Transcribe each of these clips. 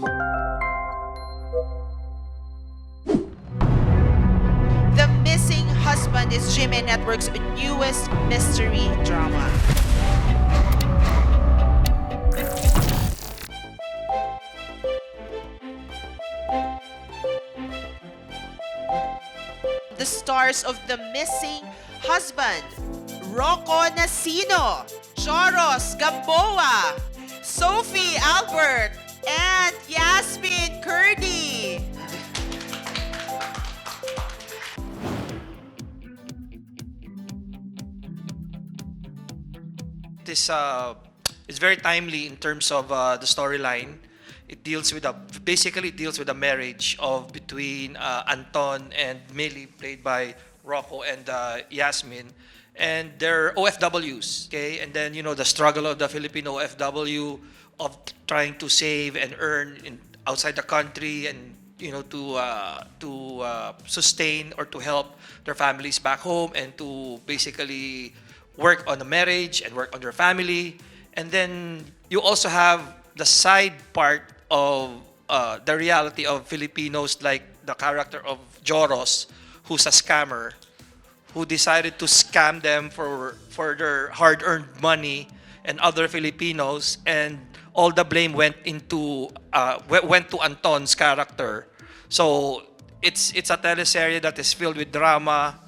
The Missing Husband is GMA Network's newest mystery drama. The stars of The Missing Husband, Rocco Nasino, Joros Gamboa, Sophie Albert, and Yasmin Kurdi. This uh, is very timely in terms of uh, the storyline. It deals with a basically it deals with a marriage of between uh, Anton and Millie, played by Rocco and uh, Yasmin, and they're OFWs. Okay, and then you know the struggle of the Filipino OFW of trying to save and earn in outside the country and you know to uh, to uh, sustain or to help their families back home and to basically work on the marriage and work on their family. And then you also have the side part of uh, the reality of Filipinos like the character of Joros who's a scammer who decided to scam them for for their hard-earned money and other Filipinos. And all the blame went into uh, went to Anton's character. So it's it's a teleserye that is filled with drama,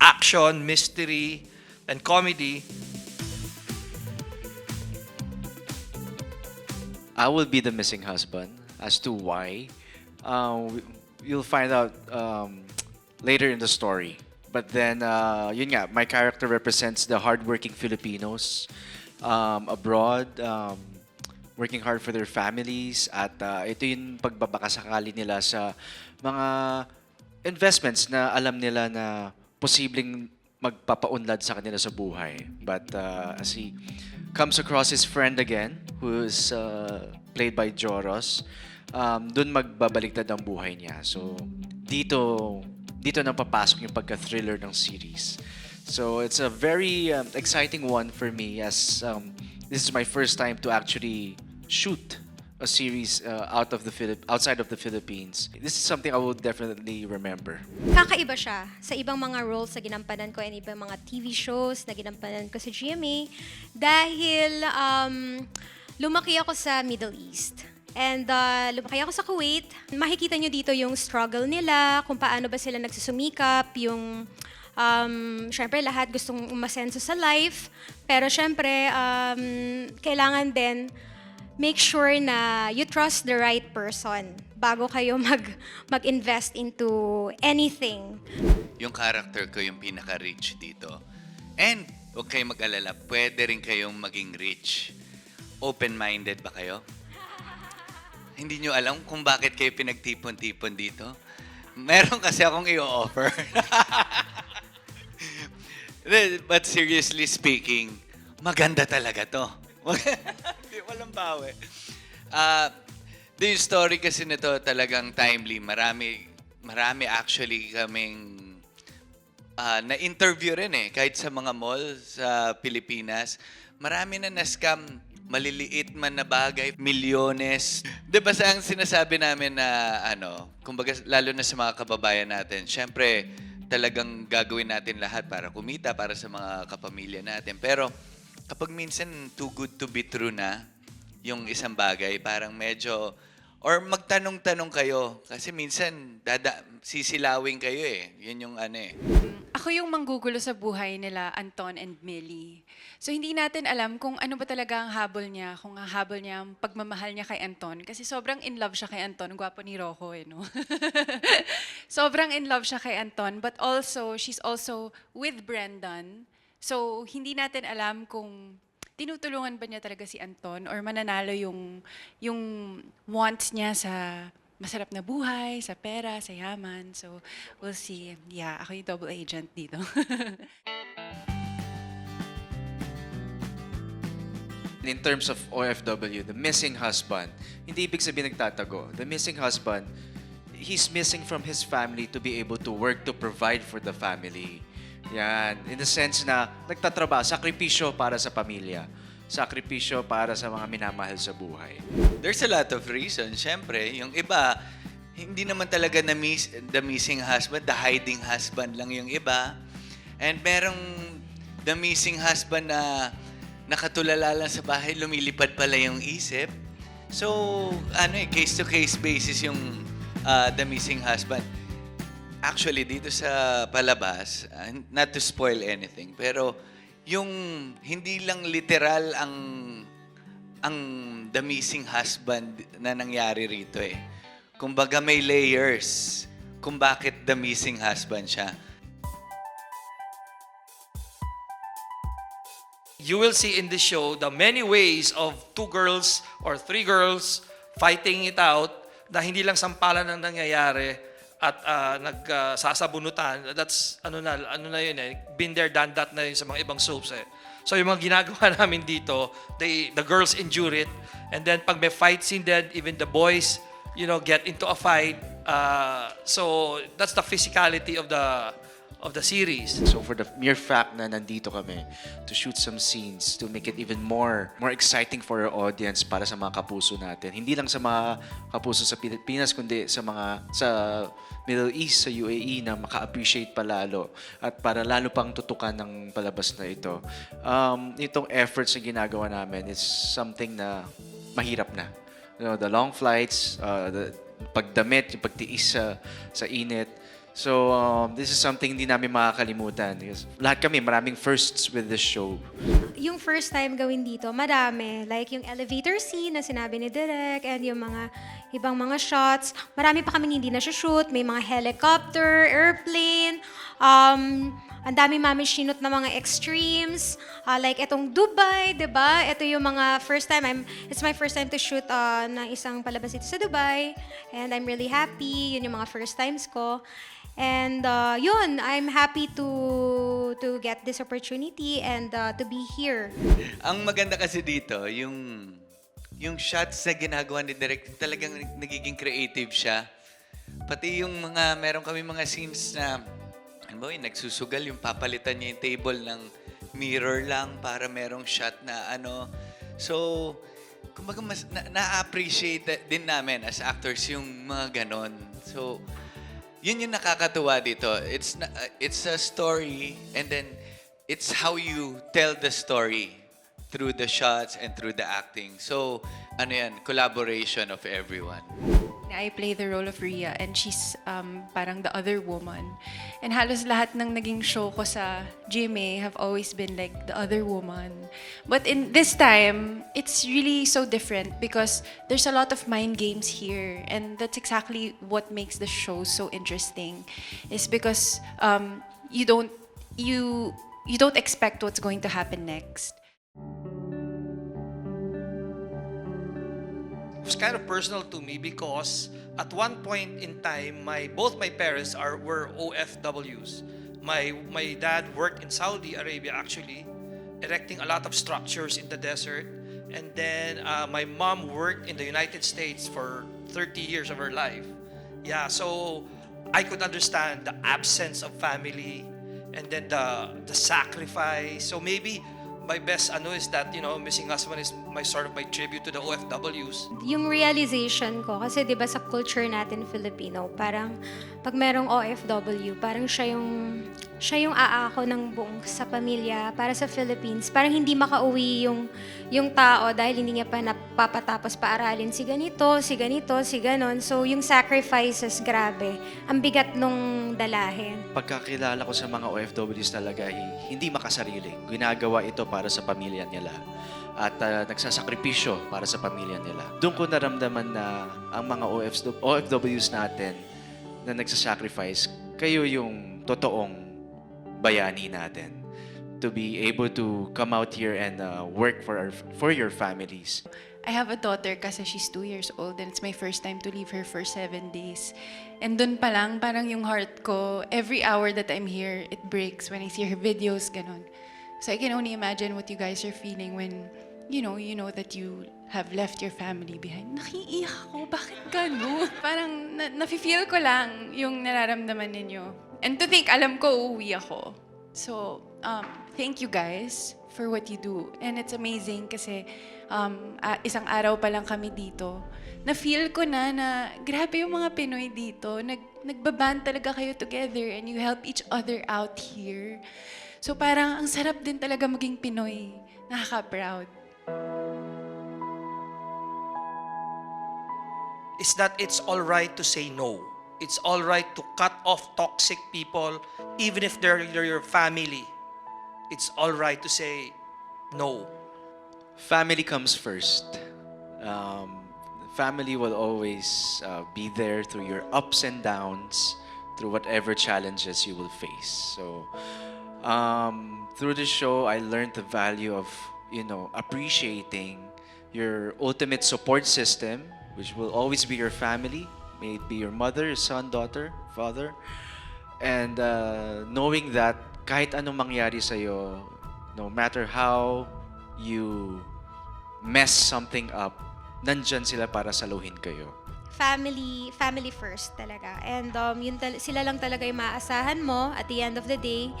action, mystery, and comedy. I will be the missing husband. As to why, um, you'll find out um, later in the story. But then, uh, yun nga, my character represents the hardworking Filipinos um, abroad, um, working hard for their families, at uh, ito yung pagbabakasakali nila sa mga investments na alam nila na posibleng magpapaunlad sa kanila sa buhay. But uh, as he comes across his friend again, who is uh, played by Joros, um, dun magbabaliktad ang buhay niya. So, dito, dito na papasok yung pagka-thriller ng series. So, it's a very um, exciting one for me as um, this is my first time to actually shoot a series uh, out of the Philip outside of the Philippines. This is something I will definitely remember. Kakaiba siya sa ibang mga roles na ginampanan ko and ibang mga TV shows na ginampanan ko sa GMA dahil um, lumaki ako sa Middle East. And uh, lumaki ako sa Kuwait. Makikita nyo dito yung struggle nila, kung paano ba sila nagsusumikap, yung um, syempre lahat gustong umasenso sa life. Pero syempre, um, kailangan din make sure na you trust the right person bago kayo mag mag-invest into anything. yung character ko yung pinaka-rich dito. And, huwag kayong mag-alala, pwede rin kayong maging rich. Open-minded ba kayo? Hindi nyo alam kung bakit kayo pinagtipon-tipon dito? Meron kasi akong i-offer. But seriously speaking, maganda talaga to. Di, Walang bawi. Ah, the story kasi nito talagang timely. Marami, marami actually kaming ah, na-interview rin eh. Kahit sa mga mall sa Pilipinas, marami na na-scam maliliit man na bagay, milyones. Di ba sa ang sinasabi namin na ano, kumbaga lalo na sa mga kababayan natin, syempre talagang gagawin natin lahat para kumita, para sa mga kapamilya natin. Pero kapag minsan too good to be true na yung isang bagay, parang medyo or magtanong-tanong kayo kasi minsan dada sisilawin kayo eh. Yun yung ano eh. Ako yung manggugulo sa buhay nila, Anton and Millie. So hindi natin alam kung ano ba talaga ang habol niya, kung ang habol niya ang pagmamahal niya kay Anton. Kasi sobrang in love siya kay Anton. Gwapo ni Rocco eh, no? sobrang in love siya kay Anton. But also, she's also with Brendan. So hindi natin alam kung tinutulungan ba niya talaga si Anton or mananalo yung, yung wants niya sa masarap na buhay, sa pera, sa yaman. So, we'll see. Yeah, ako yung double agent dito. In terms of OFW, the missing husband, hindi ibig sabihin nagtatago. The missing husband, he's missing from his family to be able to work to provide for the family. Yan. In the sense na nagtatrabaho, sakripisyo para sa pamilya. sakripisyo para sa mga minamahal sa buhay. There's a lot of reasons. Siyempre, yung iba, hindi naman talaga na miss, the missing husband, the hiding husband lang yung iba. And merong the missing husband na nakatulala lang sa bahay, lumilipad pala yung isip. So, ano eh, case-to-case basis yung uh, the missing husband. Actually, dito sa palabas, uh, not to spoil anything, pero yung hindi lang literal ang ang the missing husband na nangyari rito eh. Kumbaga may layers kung bakit the missing husband siya. You will see in this show the many ways of two girls or three girls fighting it out na hindi lang sampalan ang nangyayari at uh, nagsasabunutan. That's ano na ano na yun eh. Been there done that na yun sa mga ibang soaps eh. So yung mga ginagawa namin dito, they, the girls endure it and then pag may fight scene then even the boys you know get into a fight. Uh, so that's the physicality of the of the series. So for the mere fact na nandito kami to shoot some scenes to make it even more more exciting for our audience para sa mga kapuso natin. Hindi lang sa mga kapuso sa Pilipinas kundi sa mga sa Middle East, sa UAE na maka-appreciate pa lalo at para lalo pang tutukan ng palabas na ito. Um, itong efforts na ginagawa namin is something na mahirap na. You know, the long flights, uh, the pagdamit, yung pagtiis sa, sa init, So, um, this is something hindi namin makakalimutan. Because lahat kami, maraming firsts with this show. Yung first time gawin dito, madami. Like yung elevator scene na sinabi ni Direk and yung mga ibang mga shots. Marami pa kami hindi na-shoot. May mga helicopter, airplane. Um, ang dami mami sinot na mga extremes. Ah, like itong Dubai, 'di ba? Ito yung mga first time I'm it's my first time to shoot uh, ng isang palabas dito sa Dubai and I'm really happy. Yun yung mga first times ko. And uh, yun, I'm happy to to get this opportunity and uh, to be here. Ang maganda kasi dito, yung yung shots na ginagawa ni Direk, talagang nagiging creative siya. Pati yung mga, meron kami mga scenes na, ano ba yun, nagsusugal yung papalitan niya yung table ng mirror lang para merong shot na ano. So, kumbaga mas na- na-appreciate din namin as actors yung mga ganon. So, yun yung nakakatuwa dito. It's uh, it's a story and then it's how you tell the story through the shots and through the acting. So, ano yan, collaboration of everyone. I play the role of Ria and she's um, parang the other woman. And halos lahat ng naging show ko sa GMA have always been like the other woman. But in this time, it's really so different because there's a lot of mind games here. And that's exactly what makes the show so interesting. Is because um, you don't you you don't expect what's going to happen next. Was kind of personal to me because at one point in time, my both my parents are were OFWs. My my dad worked in Saudi Arabia actually, erecting a lot of structures in the desert, and then uh, my mom worked in the United States for 30 years of her life. Yeah, so I could understand the absence of family, and then the the sacrifice. So maybe my best ano is that you know missing husband is my sort of my tribute to the OFWs. Yung realization ko, kasi di ba sa culture natin Filipino, parang pag merong OFW, parang siya yung siya yung aako ng buong sa pamilya para sa Philippines. Parang hindi makauwi yung yung tao dahil hindi niya pa napapatapos paaralin si ganito, si ganito, si ganon. So yung sacrifices, grabe. Ang bigat nung dalahin. Pagkakilala ko sa mga OFWs talaga, hi- hindi makasarili. Ginagawa ito para sa pamilya nila at ah, nagsasakripisyo para sa pamilya nila. Doon ko naramdaman na ang mga OFW, OFWs natin na nagsasacrifice, kayo yung totoong bayani natin to be able to come out here and uh, work for our, for your families. I have a daughter kasi she's two years old and it's my first time to leave her for seven days. And dun pa lang, parang yung heart ko, every hour that I'm here, it breaks when I see her videos, ganun. So I can only imagine what you guys are feeling when, you know, you know that you have left your family behind. Nakiiyak ako, bakit ganun? parang na, nafe-feel ko lang yung nararamdaman ninyo. And to think, alam ko uuwi ako. So, um, thank you guys for what you do. And it's amazing kasi um, isang araw pa lang kami dito. Na-feel ko na na grabe yung mga Pinoy dito. Nag, nagbaband talaga kayo together and you help each other out here. So parang ang sarap din talaga maging Pinoy. Nakaka-proud. is that it's all right to say no. It's all right to cut off toxic people, even if they're they're your family. It's all right to say no. family comes first. Um, family will always uh, be there through your ups and downs, through whatever challenges you will face. So, um, through the show, I learned the value of you know appreciating your ultimate support system, which will always be your family. May it be your mother, your son, daughter, father, and uh, knowing that kahit anong mangyari sa'yo, no matter how you mess something up, nandyan sila para saluhin kayo. Family family first talaga. And um, yun tal- sila lang talaga yung maaasahan mo at the end of the day.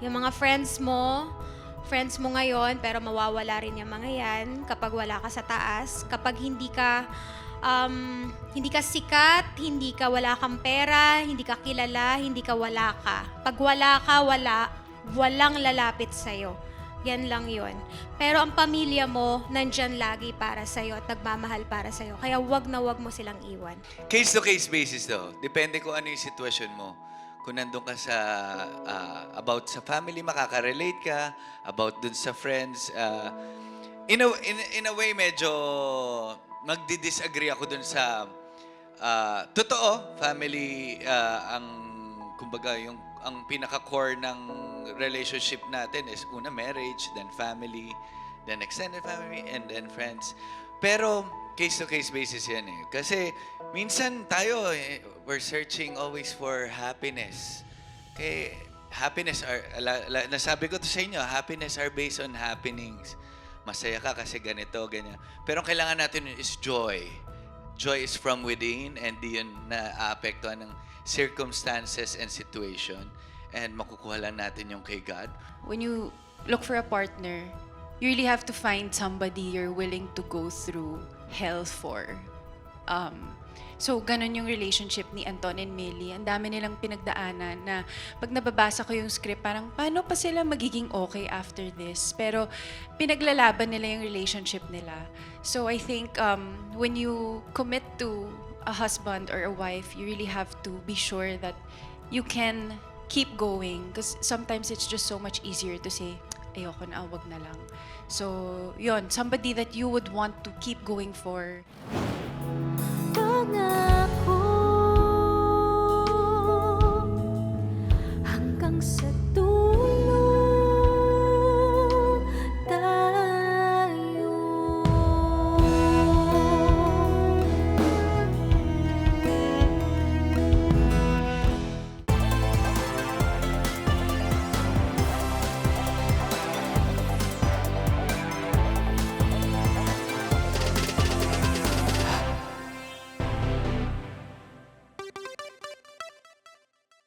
Yung mga friends mo, friends mo ngayon, pero mawawala rin yung mga yan kapag wala ka sa taas. Kapag hindi ka um, hindi ka sikat, hindi ka wala kang pera, hindi ka kilala, hindi ka wala ka. Pag wala ka, wala, walang lalapit sa'yo. Yan lang yon. Pero ang pamilya mo, nandyan lagi para sa'yo at nagmamahal para sa'yo. Kaya wag na wag mo silang iwan. Case-to-case basis to. Depende kung ano yung sitwasyon mo. Kung nandun ka sa, ah, about sa family, makaka-relate ka. About dun sa friends. ah, in, a, in, in a way, medyo magdi-disagree ako dun sa, ah, totoo, family, ah, ang, kumbaga, yung, ang pinaka-core ng relationship natin is una marriage, then family, then extended family, and then friends. Pero case-to-case basis yan eh. Kasi minsan tayo, eh, we're searching always for happiness. Okay, happiness are, la, la- nasabi ko to sa inyo, happiness are based on happenings. Masaya ka kasi ganito, ganyan. Pero ang kailangan natin is joy. Joy is from within and di yun na-aapektuhan ng circumstances and situation. And makukuha lang natin yung kay God. when you look for a partner, you really have to find somebody you're willing to go through hell for. Um, so, ganun yung relationship ni Anton and Millie. Ang dami nilang pinagdaanan na pag nababasa ko yung script, parang paano pa sila magiging okay after this? Pero pinaglalaban nila yung relationship nila. So, I think um, when you commit to a husband or a wife, you really have to be sure that you can keep going because sometimes it's just so much easier to say ayoko na, wag na lang. So, yon somebody that you would want to keep going for.